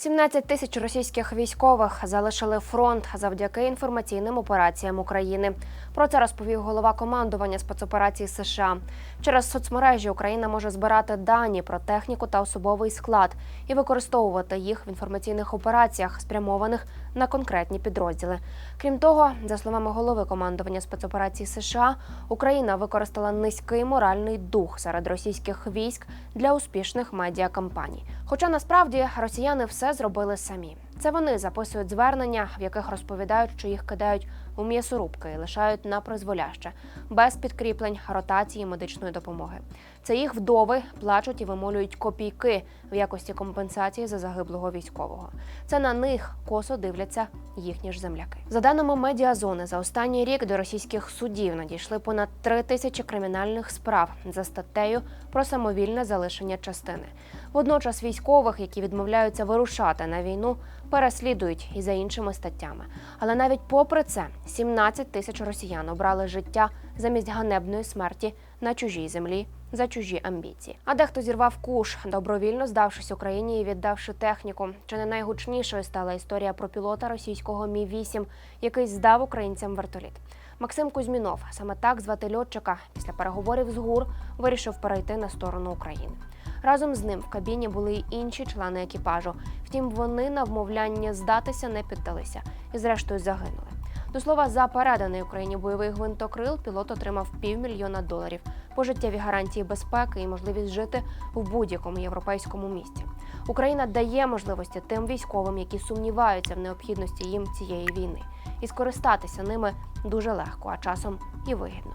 17 тисяч російських військових залишили фронт завдяки інформаційним операціям України. Про це розповів голова командування спецоперацій США. Через соцмережі Україна може збирати дані про техніку та особовий склад і використовувати їх в інформаційних операціях, спрямованих на конкретні підрозділи. Крім того, за словами голови командування спецоперацій США, Україна використала низький моральний дух серед російських військ для успішних медіакампаній. Хоча насправді росіяни все зробили самі. Це вони записують звернення, в яких розповідають, що їх кидають у м'ясорубки лишають на призволяще, без підкріплень, ротації медичної допомоги. Це їх вдови плачуть і вимолюють копійки в якості компенсації за загиблого військового. Це на них косо дивляться їхні ж земляки. За даними медіазони, за останній рік до російських судів надійшли понад три тисячі кримінальних справ за статтею про самовільне залишення частини. Водночас військових, які відмовляються вирушати на війну, переслідують і за іншими статтями. Але навіть попри це 17 тисяч росіян обрали життя замість ганебної смерті на чужій землі за чужі амбіції. А дехто зірвав куш, добровільно здавшись Україні і віддавши техніку. Чи не найгучнішою стала історія про пілота російського Мі 8 який здав українцям вертоліт. Максим Кузьмінов, саме так звати льотчика, після переговорів з ГУР вирішив перейти на сторону України. Разом з ним в кабіні були й інші члени екіпажу. Втім, вони на вмовляння здатися не піддалися і, зрештою, загинули. До слова, за переданий Україні бойовий гвинтокрил пілот отримав півмільйона доларів, пожиттєві гарантії безпеки і можливість жити в будь-якому європейському місті. Україна дає можливості тим військовим, які сумніваються в необхідності їм цієї війни, і скористатися ними дуже легко, а часом і вигідно.